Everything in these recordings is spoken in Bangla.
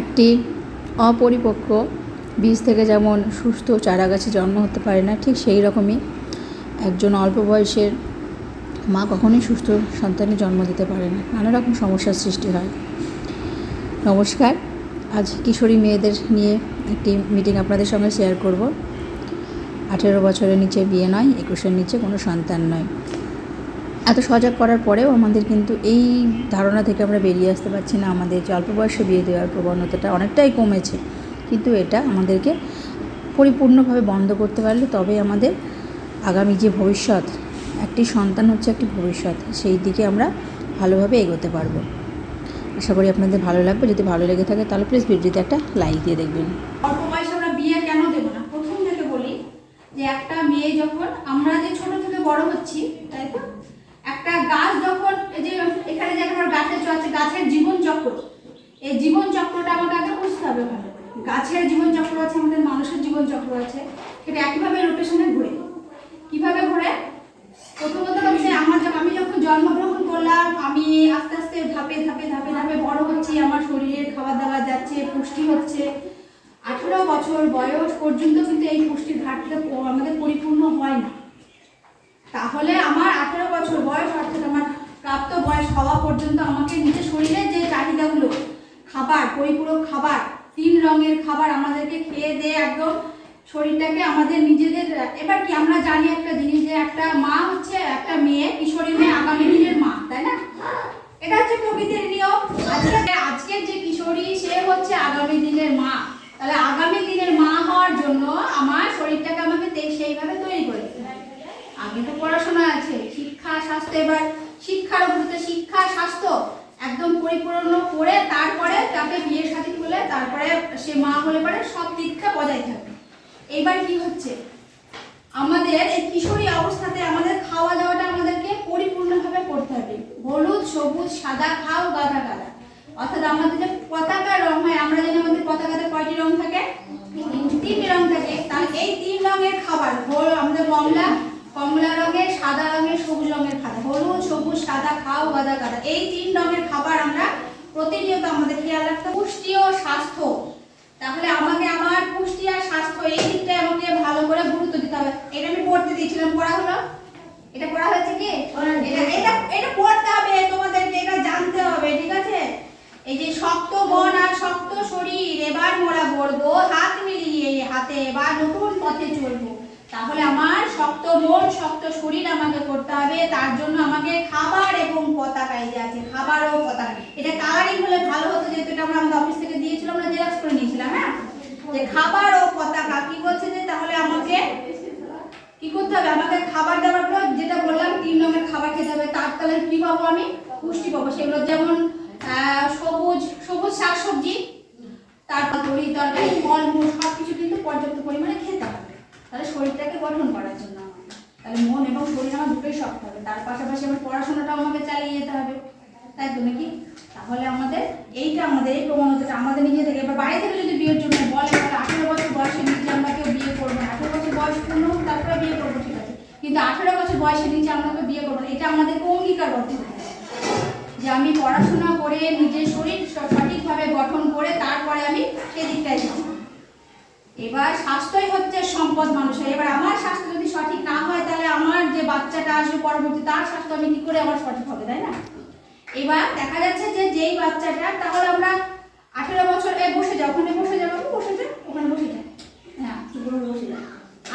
একটি অপরিপক্ক বীজ থেকে যেমন সুস্থ চারা গাছে জন্ম হতে পারে না, ঠিক সেই রকমই একজন অল্প বয়সের মা কখনোই সুস্থ সন্তানের জন্ম দিতে পারে না। নানা রকম সমস্যার সৃষ্টি হয়। নমস্কার। আজ কিশোরী মেয়েদের নিয়ে একটি মিটিং আপনাদের সঙ্গে শেয়ার করব। আঠেরো বছরের নিচে বিয়ে নয়, একুশের নিচে কোনো সন্তান নয়। এত সজাগ করার পরেও আমাদের কিন্তু এই ধারণা থেকে আমরা বেরিয়ে আসতে পারছি না। আমাদের যে অল্প বয়সে বিয়ে দেওয়ার প্রবণতাটা অনেকটাই কমেছে। কিন্তু এটা আমাদেরকে পরিপূর্ণভাবে বন্ধ করতে পারলে তবে আমাদের আগামী যে ভবিষ্যৎ, একটি সন্তান হচ্ছে একটি ভবিষ্যৎ, সেই দিকে আমরা ভালোভাবে এগোতে পারব। আশা করি আপনাদের ভালো লাগবে। যদি ভালো লেগে থাকে তাহলে প্লিজ ভিডিওতে একটা লাইক দিয়ে দেখবেন। অল্প বয়সে আমরা বিয়ে কেন দেবো না? প্রথম থেকে বলি যে একটা মেয়ে যখন আমরা যে ছোট থেকে বড় হচ্ছি, তাই তো? একটা গাছ যখন, এই যে এখানে যে একটা গাছের আছে গাছের জীবন চক্র, এই জীবন চক্রটা আমাকে আগে বুঝতে হবে ভালো গাছের জীবন চক্র আছে, আমাদের মানুষের জীবন চক্র আছে, সেটা একইভাবে রোটেশনে ঘুরে। কীভাবে ঘুরে? প্রথমত হচ্ছে আমার আমি যখন জন্মগ্রহণ করলাম, আমি আস্তে আস্তে ধাপে ধাপে ধাপে ধাপে বড় হচ্ছি, আমার শরীরের খাবার দাবার যাচ্ছে, পুষ্টি হচ্ছে। আঠেরো বছর বয়স পর্যন্ত কিন্তু এই পুষ্টির ঘাটতিটা আমাদের পরিপূর্ণ হয় না। তাহলে আমার আঠেরো বছর বয়স, অর্থাৎ আমার প্রাপ্ত বয়স হওয়া পর্যন্ত আমাকে নিজের শরীরের যে চাহিদাগুলো, খাবার, পরিপূরক খাবার, তিন রঙের খাবার আমাদেরকে খেয়ে দিয়ে একদম শরীরটাকে আমাদের নিজেদের, এবার কি আমরা জানি একটা জিনিস যে একটা মা হচ্ছে একটা মেয়ে, কিশোরী মেয়ে, আগামী দিনের মা, তাই না? এটা হচ্ছে প্রকৃতির নিয়ম। আজকে আজকের যে কিশোরী, সে হচ্ছে আগামী দিনের মা। তাহলে আগামী দিনের মা হওয়ার জন্য আমার শরীরটাকে আমাকে সেইভাবে তৈরি করে আগে তো পড়াশোনা আছে। শিক্ষা, স্বাস্থ্য, এবার শিক্ষার উপরে শিক্ষা, স্বাস্থ্য একদম পরিপূর্ণ করে তারপরে তাকে বিয়ে শাদী করলে তারপরে সে মা হলে পরে সব দীক্ষা বজায় থাকবে। এইবার কি হচ্ছে? আমাদের এই কিশোরী অবস্থাতে আমাদের খাওয়া দাওয়াটা আমাদেরকে পরিপূর্ণভাবে করতে হবে। হলুদ, সবুজ, সাদা খাও, গাদা গাদা। অর্থাৎ আমাদের যে পতাকার রং হয়, আমরা জানি আমাদের পতাকাতে কয়টি রং থাকে? তিনটি রং থাকে। তাহলে এই তিন রঙের খাবার, হল, আমাদের কমলা কমলা রঙের সাদা রঙের সবুজ রঙের খাবার। হলুদ সবুজ সাদা খাও গাদা গাদা এই তিন রঙের খাবার আমরা প্রতিনিয়ত আমাদের খেয়াল রাখতে পুষ্টি ও স্বাস্থ্য। তাহলে আমাকে আমার পুষ্টি আর স্বাস্থ্য এই দিকটায় আমাকে ভালো করে গুরুত্ব দিতে হবে। এটা আমি পড়তে দিয়েছিলাম। পড়া হলো? এটা পড়া হয়েছে কি? এটা এটা এটা পড়তে হবে। তোমাদেরকে এটা জানতে হবে ঠিক আছে? এই যে শক্ত মন আর শক্ত শরীর এবার মোরা গড়বো হাত মিলিয়ে হাতে এবার নতুন পথে চলবো। তাহলে আমার শক্ত মন, শক্ত শরীর আমাকে করতে হবে। তার জন্য আমাকে খাবার এবং পতাকা এই যে আছে, খাবার ও পতাকা। এটা কালারিং হলে ভালো হতো, যেহেতু এটা আমরা আমাদের অফিস থেকে দিয়েছিলাম, আমরা জেরক্স করে নিয়েছিলাম হ্যাঁ? যে খাবার ও পতাকা, কি বলছে যে তাহলে আমাকে কি করতে হবে? আমাকে খাবার দাবারগুলো যেটা বললাম, তিন রঙের খাবার খেতে হবে। তার তাহলে কি পাবো আমি? পুষ্টি পাবো। সেগুলো যেমন আহ, সবুজ সবুজ শাকসবজি তারপর তরি তরকারি ফলমূল সব কিছু কিন্তু পর্যাপ্ত পরিমাণে খেতে হবে তাহলে শরীরটাকে গঠন করার জন্য আমাকে তাহলে মন এবং শরীর আমার দুটোই শক্ত হবে তার পাশাপাশি আমার পড়াশোনাটাও আমাকে চালিয়ে যেতে হবে তাই তো নাকি তাহলে আমাদের এইটা আমাদের প্রবণতাটা আমাদের নিজে থেকে, এবার বাইরে থেকে যদি বিয়ের জন্য বলে, তাহলে আঠেরো বছর বয়সের নিচে আমরা কেউ বিয়ে করব না। আঠেরো বছর বয়স পূর্ণ তারপরে বিয়ে করব, ঠিক আছে। কিন্তু আঠেরো বছর বয়সের নিচে আমরা কেউ বিয়ে করব না। এটা আমাদেরকে অঙ্গীকারবদ্ধ হতে যে আমি পড়াশোনা করে নিজের শরীর সঠিকভাবে গঠন করে তারপরে আমি সেদিকটায় যাব। এবার স্বাস্থ্যই হচ্ছে সম্পদ মানুষের। এবার আমার স্বাস্থ্য যদি সঠিক না হয়, তাহলে আমার যে বাচ্চাটা আসবে পরবর্তী, তার স্বাস্থ্য আমি কি করে আমার সঠিক হবে, তাই না? এবার দেখা যাচ্ছে যে যেই বাচ্চাটা, তাহলে আমরা আঠেরো বছর বসে যাও, ওখানে বসে যাব বসে যা ওখানে বসে যা হ্যাঁ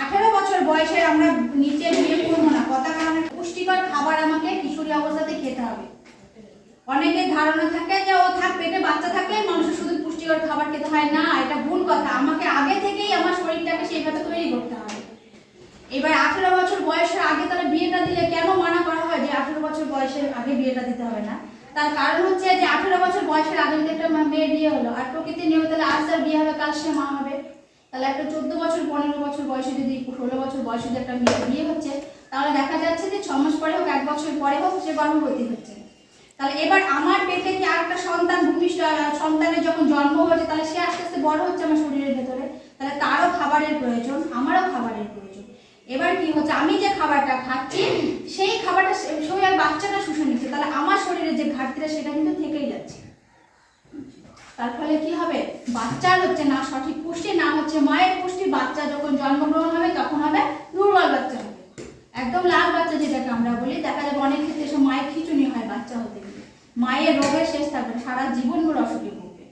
আঠেরো বছর বয়সে আমরা নিচে বিয়ে করব না। কথা কারণে পুষ্টিকর খাবার আমাকে কিশোরী অবস্থাতে খেতে হবে। অনেকের ধারণা থাকে যে ও থাক, পেটে বাচ্চা থাকলে মানুষের শুধু পুষ্টিকর খাবার খেতে হয়। না, এটা ভুল কথা। আমাকে আগে থেকেই আমার শরীরটাকে সেইভাবে তৈরি করতে হবে। এবার আঠেরো বছর বয়সের আগে তাহলে বিয়েটা দিলে কেন মানা করা আঠেরো বছর বয়সের আগে বিয়েটা দিতে হবে না। তার কারণ হচ্ছে যে আঠেরো বছর বয়সের আগে যদি একটা মেয়ের বিয়ে হলো। আর প্রকৃতির নিয়মে তাহলে আজ তার বিয়ে হবে, কাল সে মা হবে। তাহলে একটা চোদ্দ বছর, পনেরো বছর বয়সে যদি, ষোলো বছর বয়সে যদি একটা মেয়ের বিয়ে হচ্ছে, তাহলে দেখা যাচ্ছে যে ছ মাস পরে হোক, এক বছর পরে হোক, সে গর্ভবতী হচ্ছে। তাহলে এবার আমার পেটে কি আর একটা সন্তান, ভূমিষ্ঠ সন্তানের যখন জন্ম হয়েছে, তাহলে সে আস্তে আস্তে বড় হচ্ছে আমার শরীরের ভেতরে। তাহলে তারও খাবারের প্রয়োজন, আমারও খাবারের প্রয়োজন। এবার কি হচ্ছে? আমি যে খাবারটা খাচ্ছি, সেই খাবারটা সে- সেই আর বাচ্চাটা শুষে নিচ্ছে। তাহলে আমার শরীরে যে ঘাটতিটা, সেটা কিন্তু থেকেই যাচ্ছে। তার ফলে কি হবে? বাচ্চার হচ্ছে না সঠিক পুষ্টি, না হচ্ছে মায়ের পুষ্টি। বাচ্চা যখন জন্মগ্রহণ হবে, তখন হবে দুর্বল বাচ্চা হবে। একদম লাল বাচ্চা যেটাকে আমরা বলি, দেখা যাবে অনেক ক্ষেত্রে সব মায়ের খিচুনি হয় বাচ্চা হতে গেলে মায়ের রোগের শেষ থাকবে সারা জীবন ভর অসুখে ভুগবে।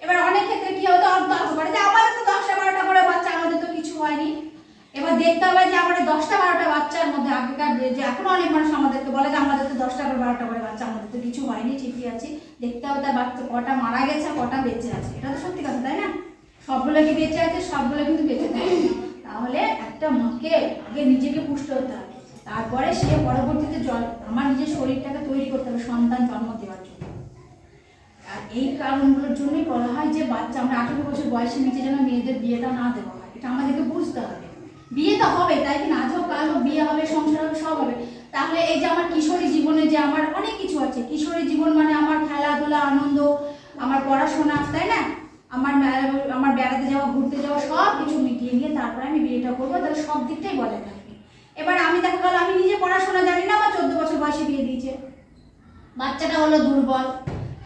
এবার অনেক ক্ষেত্রে কি হতো? অর্ধ করে যে আমাদের তো দশটা বারোটা করে বাচ্চা আমাদের তো কিছু হয়নি এবার দেখতে হবে যে আমাদের দশটা বারোটা বাচ্চার মধ্যে আগেকার যে এখন অনেক মানুষ আমাদেরকে বলে যে আমাদের তো দশটা করে বারোটা করে বাচ্চা, আমাদের তো কিছু হয়নি, ঠিকই আছে। দেখতে হবে তার বাচ্চা কটা মারা গেছে, কটা বেঁচে আছে। এটা তো সত্যি কথা, তাই না? সবগুলো কি বেঁচে আছে? সবগুলো কিন্তু বেঁচে থাকে তাহলে একটা মাকে আগে নিজেকে পুষ্ট হতে হবে। তারপরে সে পরবর্তীতে জল, আমার নিজের শরীরটাকে তৈরি করতে হবে সন্তান জন্ম দেওয়ার জন্য। আর এই কারণগুলোর জন্যই বলা হয় যে বাচ্চা, আমরা আঠেরো বছর বয়সের নিচে যেন মেয়েদের বিয়েটা না দেওয়া হয়। এটা আমাদেরকে বুঝতে হবে। বিয়ে তো হবে, তাই কি না? আজ হোক কাল হোক বিয়ে হবে, সংসার হবে, সব হবে। তাহলে এই যে আমার কিশোরী জীবনে যে আমার অনেক কিছু আছে, কিশোরী জীবন মানে আমার খেলাধুলা, আনন্দ, আমার পড়াশোনা, তাই না? আমার আমার বেড়াতে যাওয়া, ঘুরতে যাওয়া, সব কিছু মিটিয়ে নিয়ে তারপরে আমি বিয়েটা করব, তাহলে সব দিকটাই বজায় থাকবে। এবার আমি দেখা গেল, আমি নিজে পড়াশোনা জানি না, আমার চোদ্দ বছর বয়সে বিয়ে দিয়েছে। বাচ্চাটা হলো দুর্বল।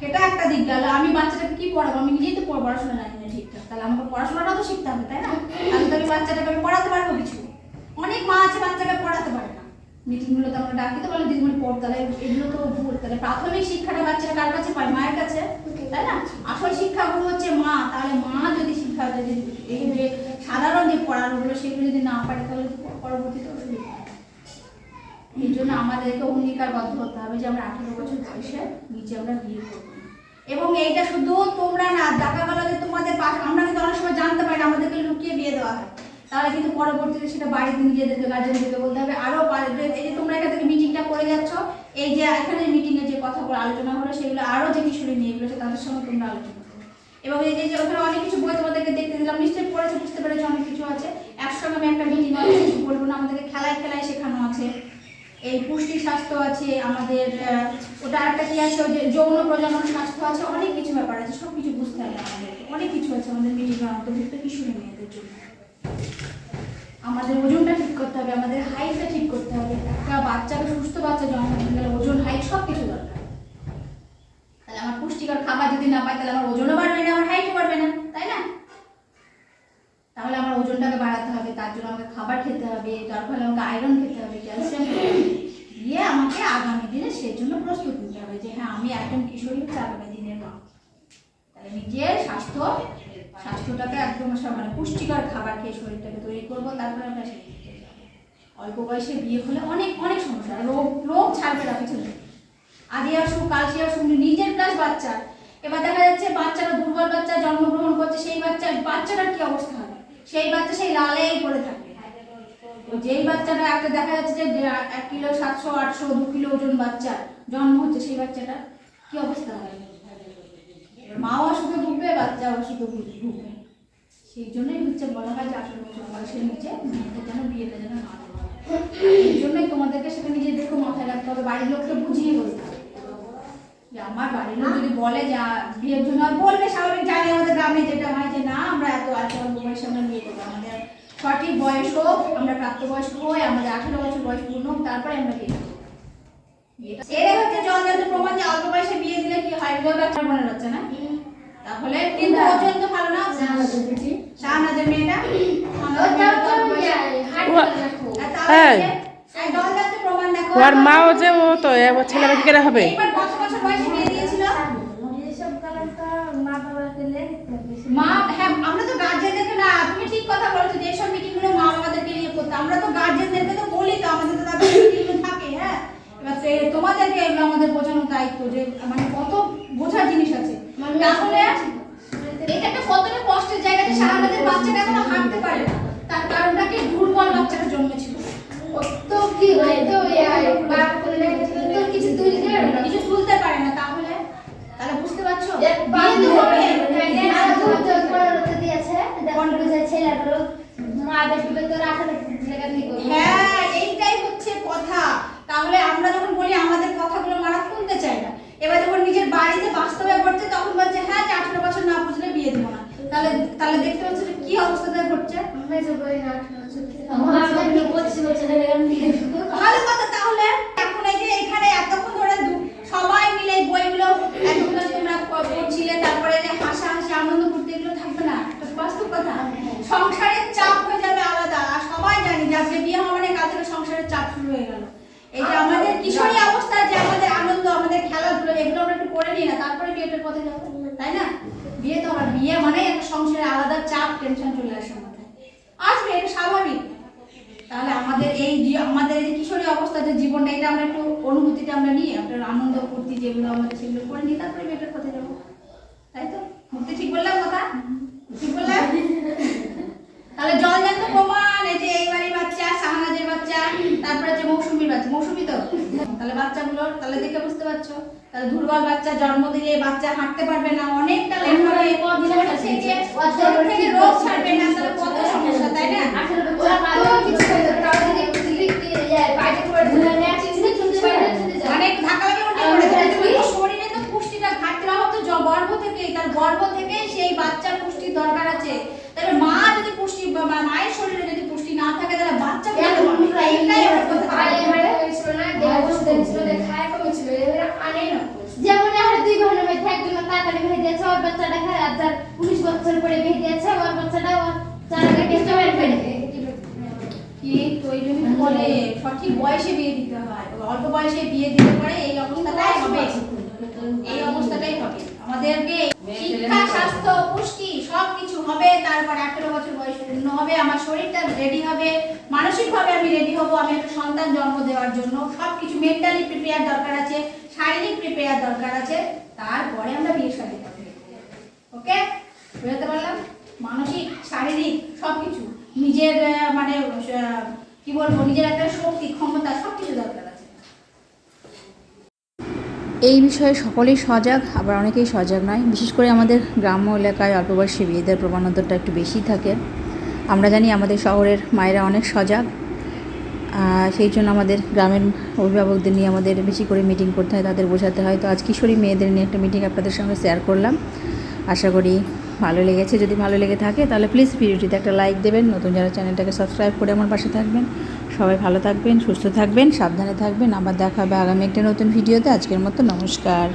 সেটা একটা দিক গেল, আমি বাচ্চাটাকে কি পড়াবো? আমি পড়- পড়াশোনা জানি না ঠিকঠাক। তাহলে আমাকে পড়াশোনাটাও তো শিখতে হবে, তাই না? তাহলে তো আমি বাচ্চাটাকে আমি পড়াতে পারব কিছু। অনেক মা আছে বাচ্চাকে পড়াতে পারে না। মিটিংগুলোতে আমরা ডাকি তো বলে দিদিমণি পড় তাহলে এগুলো তো ভুল। তাহলে প্রাথমিক শিক্ষাটা বাচ্চারা কার কাছে? পায় মায়ের কাছে, তাই না? আসল শিক্ষাগুলো হচ্ছে মা। তাহলে মা যদি শিক্ষা যদি এই যে সাধারণ যে পড়ানোগুলো সেগুলো যদি না পারে, তাহলে পরবর্তীতে অসুবিধা এই জন্য আমাদেরকে অঙ্গীকারবদ্ধ হতে হবে যে আমরা আঠেরো বছর বয়সে নিচে আমরা বিয়ে করব। এবং এইটা শুধু তোমরা না দেখা গেল যে তোমাদের আমরা কিন্তু অনেক সময় জানতে পারি না, আমাদেরকে লুকিয়ে বিয়ে দেওয়া হয়। তাহলে কিন্তু পরবর্তীতে সেটা বাড়িতে নিজেদেরকে গার্জেনদেরকে বলতে হবে। আরও এই যে তোমরা এখান থেকে মিটিংটা করে যাচ্ছ এই যে এখানে মিটিংয়ে যে কথাগুলো আলোচনা হলো সেগুলো আরও যে কিশোরী নিয়ে এগুলো তাদের সঙ্গে তোমরা আলোচনা করো। এবং এই যে ওখানে অনেক কিছু বই তোমাদেরকে দেখতে দিলাম নিশ্চয়ই পড়েছে বুঝতে পেরেছ অনেক কিছু আছে। একসঙ্গে আমি একটা মিটিং অনেক কিছু বলব না আমাদেরকে খেলায় খেলায় শেখানো আছে। এই পুষ্টি স্বাস্থ্য আছে আমাদের ওটা একটা কি আছে যে যৌন প্রজনন, স্বাস্থ্য আছে, অনেক কিছু ব্যাপার আছে সব কিছু বুঝতে হবে আমাদের। অনেক কিছু আছে আমাদের মিটিং অন্তর্ভুক্ত কিশোরী মেয়েদের জন্য। আমাদের ওজনটা ঠিক করতে হবে, আমাদের হাইটটা ঠিক করতে হবে। একটা বাচ্চাকে সুস্থ বাচ্চা জন্ম দিতে গেলে ওজন হাইট সব কিছু দরকার। তাহলে আমার পুষ্টিকর খাবার যদি না পাই, তাহলে আমার ওজনও বাড়বে না, আমার হাইটও বাড়বে না, তাই না? তাহলে আমার ওজনটাকে বাড়াতে হবে, তার জন্য আমাকে খাবার খেতে হবে তার ফলে আমাকে আয়রন খেতে হবে ক্যালসিয়াম খেতে হবে দিয়ে আমাকে আগামী দিনে সেই জন্য প্রস্তুত নিতে হবে যে হ্যাঁ আমি একজন কিশোরী আগামী দিনের মা। তাহলে নিজের স্বাস্থ্য, স্বাস্থ্যটাকে একদম মানে পুষ্টিকর খাবার খেয়ে শরীরটাকে তৈরি করব, তারপরে আমরা অল্প বয়সে বিয়ে হলে অনেক অনেক সমস্যা, রোগ রোগ ছাড়বে না পিছনে আদি আসুক কালসি আসুক নিজের প্লাস বাচ্চা। এবার দেখা যাচ্ছে বাচ্চারা দুর্বল বাচ্চা, জন্মগ্রহণ করছে, সেই বাচ্চা বাচ্চাটার কি অবস্থা হবে? সেই বাচ্চা সেই লালেই পড়ে থাকবে। তো যেই বাচ্চাটা একটা দেখা যাচ্ছে যে- এক কিলো সাতশো, আটশো, দু কিলো ওজন বাচ্চা জন্ম হচ্ছে সেই বাচ্চাটা, কি অবস্থা এবার মাও অসুখে ভুগবে বাচ্চা অসুখে ভুগ- ভুগবে। সেই জন্যই হচ্ছে বলা হয় যে আঠেরো বছর বয়সের নিচে মেয়েদের যেন বিয়েটা যেন না এই জন্যই তোমাদেরকে সেটা নিজেদেরকে মাথায় রাখতে হবে, বাড়ির লোককে বুঝিয়ে বলতে হবে। যে আমার বাড়ির লোক যদি বলে যে বিয়ের জন্য আর বলবে, স্বাভাবিক জানি আমাদের গ্রামে যেটা হয় যে না, আমরা এত এত বয়সে আমরা বিয়ে করব আমাদের সঠিক বয়স হোক, আমরা প্রাপ্তবয়স্ক হই, আমাদের আঠেরো বছর বয়স পূর্ণ হোক, তারপরে আমরা বিয়ে এটাই হচ্ছে প্রমাণ যে অল্প বয়সে বিয়ে দিলে কি হয়? মনে হচ্ছে না। তাহলে কিন্তু ওজন তো ভালো না? শাহনাজের মেয়েটা? হ্যাঁ। ওর মাও যে ও তো এবার ছেলে বাড়ি হবে এইবার কত বছর বয়সে বিয়ে দিয়েছিল মা হ্যাঁ আমরা তো গার্জেনদেরকে না তুমি ঠিক কথা বলেছ যে এইসব মিটিংগুলো মা বাবাদেরকে নিয়ে করতে আমরা তো গার্জেনদেরকে তো বলি তো আমাদের তো তাদের মিটিং থাকে হ্যাঁ এবার তোমাদেরকে এগুলো আমাদের বোঝানোর দায়িত্ব যে মানে কত বোঝার জিনিস আছে। তাহলে এটা একটা কতটা কষ্টের জায়গা যে শাহানাদের বাচ্চাটা এখনও হাঁটতে পারে না। তার কারণটা কি? দুর্বল বাচ্চাটা জন্মেছিল। কিছু তুলতে পারে না। তাহলে তাহলে বুঝতে পারছ? বিয়ে তো হবে। হ্যাঁ এইটাই হচ্ছে কথা তাহলে আমরা যখন বলি আমাদের কথাগুলো মারা শুনতে চায় না এবার যখন নিজের বাড়িতে বাস্তবে ঘটছে তখন বলছে হ্যাঁ যে আঠেরো বছর না বুঝলে বিয়ে দেবো না তাহলে তাহলে দেখতে পাচ্ছ যে কি অবস্থাতে ঘটছে। ভালো কথা তাহলে এখন এই যে এখানে এতক্ষণ ধরে সবাই মিলে বইগুলো এতগুলো তোমরা করছিলে তারপরে যে হাসা হাসি আনন্দ করতে এগুলো থাকবে না এটা বাস্তব কথা। সংসারের চাপ হয়ে যাবে আলাদা আর সবাই জানি যে আজকে বিয়ে হওয়া মানে কাল থেকে সংসারের চাপ শুরু হয়ে গেল। এই যে আমাদের কিশোরী অবস্থা যে আমাদের আনন্দ আমাদের খেলাধুলো এগুলো আমরা একটু করে নিই না তারপরে বিয়েটার পথে যাব তাই না? বিয়ে তো আবার বিয়ে মানে একটা সংসারে আলাদা চাপ টেনশন চলে আসে আসবে, এটা স্বাভাবিক। তাহলে আমাদের এই আমাদের এই কিশোরী অবস্থা, যে জীবনটা, এটা আমরা একটু অনুভূতিটা আমরা নিয়ে, আপনার আনন্দ, ফুর্তি যেগুলো আমাদের সেগুলো করে নিই, তারপরে বিয়েটার পথে যাব। তাই তো? মুক্তি ঠিক বললাম কথা? ঠিক বললাম? তাহলে জল জান্ত তারপরে যে মৌসুমীর বাচ্চা মৌসুমী তো। তাহলে বাচ্চাগুলো তাহলে দেখে বুঝতে পারছ। তাহলে দুর্বল বাচ্চা জন্ম দিলে বাচ্চা হাঁটতে পারবে না অনেকটা লেট হবে থেকে রোগ ছাড়বে না তাহলে কত সমস্যা তাই না ঢাকা লাগে উল্টে পড়ে যাবে তুমি তো শরীরে তো পুষ্টিটা ঘাটতির অভাব তো জ- গর্ভ থেকেই তার গর্ভ থেকে সেই বাচ্চার পুষ্টির দরকার আছে তাহলে মা যদি পুষ্টি বা- বা মায়ের শরীরে যদি পুষ্টি না থাকে তাহলে বাচ্চা কি করে পাবে? এইটাই আমার কথা যেমন আর দুই বোনের মধ্যে একজন তাড়াতাড়ি বিয়ে দিয়েছে ওর বাচ্চাটা খায় আর যার উনিশ বছর পরে বিয়ে দিয়েছে ওর বাচ্চাটা ওর চার আগে টেস্ট বের করে এই জন্য বলে সঠিক বয়সে বিয়ে দিতে হয়। অল্প বয়সে বিয়ে দিতে পারে এই অবস্থাটাই হবে। এই অবস্থাটাই হবে। আমাদেরকে শিক্ষা স্বাস্থ্য পুষ্টি সব কিছু হবে। তারপর আঠেরো বছর বয়স পূর্ণ হবে। আমার শরীরটা রেডি হবে। মানসিকভাবে আমি রেডি হব। আমি একটা সন্তান জন্ম দেওয়ার জন্য। সব কিছু মেন্টালি প্রিপেয়ার দরকার আছে। শারীরিক প্রিপেয়ার দরকার আছে। তারপরে আমরা বিয়ে শাদী করব ওকে? বুঝতে পারলাম? মানসিক শারীরিক সব কিছু নিজের মানে আহ, কি বলব, নিজের একটা শক্তি, ক্ষমতা সব কিছু দরকার এই বিষয়ে সকলেই সজাগ, আবার অনেকেই সজাগ নয়। বিশেষ করে আমাদের গ্রাম্য এলাকায় অল্প বয়সী বিয়েদের প্রবণতাটা একটু বেশি থাকে। আমরা জানি আমাদের শহরের মায়েরা অনেক সজাগ। সেই জন্য আমাদের গ্রামের অভিভাবকদের নিয়ে আমাদের বেশি করে মিটিং করতে হয়, তাদের বোঝাতে হয়। তো আজ কিশোরী মেয়েদের নিয়ে একটা মিটিং আপনাদের সঙ্গে শেয়ার করলাম। আশা করি ভালো লেগেছে, যদি ভালো লেগে থাকে তাহলে প্লিজ ভিডিওটিতে একটা লাইক দেবেন, নতুন যারা চ্যানেলটাকে সাবস্ক্রাইব করে আমার পাশে থাকবেন। সবাই ভালো থাকবেন, সুস্থ থাকবেন, সাবধানে থাকবেন, আবার দেখা হবে আগামী একটা নতুন ভিডিওতে আজকের মতো নমস্কার।